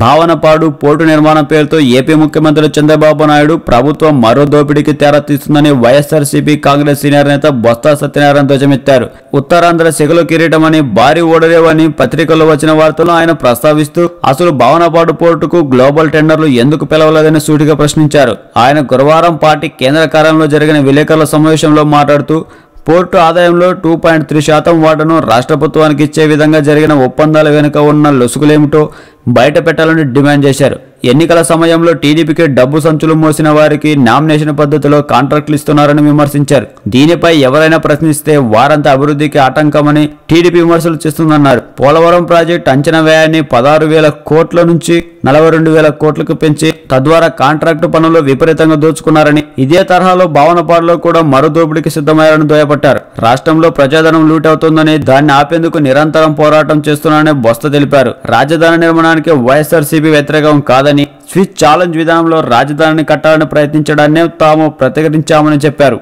Bhavanapadu port నిర్మాణం పేరుతో AP ముఖ్యమంత్రి చంద్రబాబు నాయుడు ప్రభుత్వం మరో దోపిడీకి తెర తీస్తుందని వైఎస్ఆర్సీపీ కాంగ్రెస్ సీనియర్ నేత బొత్స సత్యనారాయణ ధ్వజమెత్తారు. ఉత్తరాంధ్ర సెగలు కిరీటమని భారీ ఓడలేవని పత్రికల్లో వచ్చిన వార్తలు ఆయన ప్రస్తావిస్తూ అసలు భావనపాడు పోర్టుకు గ్లోబల్ టెండర్లు ఎందుకు పిలవలేదని సూటిగా ప్రశ్నించారు. ఆయన గురువారం పార్టీ కేంద్ర కార్యాలయంలో జరిగిన విలేకరుల సమావేశంలో మాట్లాడుతూ పోర్టు ఆదాయంలో టూ పాయింట్ త్రీ శాతం వాటాను రాష్ట్ర ప్రభుత్వానికి ఇచ్చే విధంగా జరిగిన ఒప్పందాల వెనుక ఉన్న లొసుగులేమిటో బయట పెట్టాలని డిమాండ్ చేశారు. ఎన్నికల సమయంలో టీడీపీకి డబ్బు సంచులు మోసిన వారికి నామినేషన్ పద్ధతిలో కాంట్రాక్టులు ఇస్తున్నారని విమర్శించారు. దీనిపై ఎవరైనా ప్రశ్నిస్తే వారంతా అభివృద్ధికి ఆటంకమని టీడీపీ విమర్శలు చేస్తుందన్నారు. పోలవరం ప్రాజెక్టు అంచనా వ్యయాన్ని పదహారు వేల కోట్ల నుంచి నలభై రెండు వేల కోట్లకు పెంచి తద్వారా కాంట్రాక్టు పనులు విపరీతంగా దోచుకున్నారని ఇదే తరహాలో భావనపాడులో కూడా మరో దోపిడీకి సిద్ధమయ్యారని దుయ్యపట్టారు రాష్ట్రంలో ప్రజాధనం లూట్ అవుతుందని దాన్ని ఆపేందుకు నిరంతరం పోరాటం చేస్తున్నారని బొత్స తెలిపారు. రాజధాని నిర్మాణానికి వైఎస్ఆర్సీపీ వ్యతిరేకం కాదని స్విచ్ ఛాలెంజ్ విధానంలో రాజధానిని కట్టాలని ప్రయత్నించడాన్నే తాము ప్రతిఘటించామని చెప్పారు.